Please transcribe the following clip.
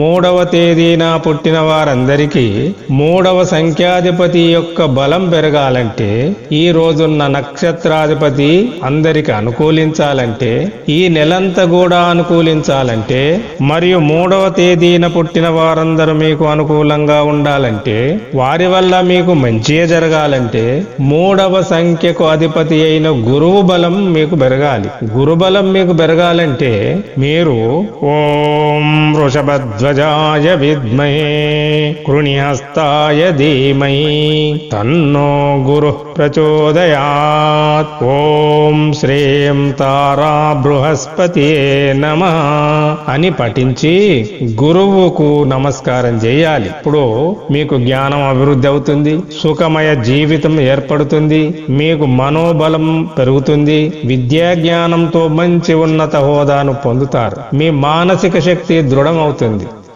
మూడవ తేదీన పుట్టిన వారందరికీ మూడవ సంఖ్యాధిపతి యొక్క బలం పెరగాలంటే ఈ రోజున్న నక్షత్రాధిపతి అందరికి అనుకూలించాలంటే ఈ నెలంతా కూడా అనుకూలించాలంటే మరియు మూడవ తేదీన పుట్టిన వారందరూ మీకు అనుకూలంగా ఉండాలంటే వారి వల్ల మీకు మంచిగా జరగాలంటే మూడవ సంఖ్యకు అధిపతి అయిన గురువు బలం మీకు పెరగాలి. గురు బలం మీకు పెరగాలంటే మీరు ఓం వృషభధ్వజాయ విద్మహే కృణిహస్తాయ ధీమై తన్నో గురు ప్రచోదయాత్. ఓం శ్రీం తారా బృహస్పతి నమ. అని పఠించి గురువుకు నమస్కారం చేయాలి. ఇప్పుడు మీకు జ్ఞానం అభివృద్ధి అవుతుంది సుఖమయ జీవితం ఏర్పడుతుంది మీకు మనోబలం పెరుగుతుంది విద్యా జ్ఞానంతో మంచి ఉన్నత హోదాను పొందుతారు. మీ మానసిక శక్తి దృఢమవుతుంది.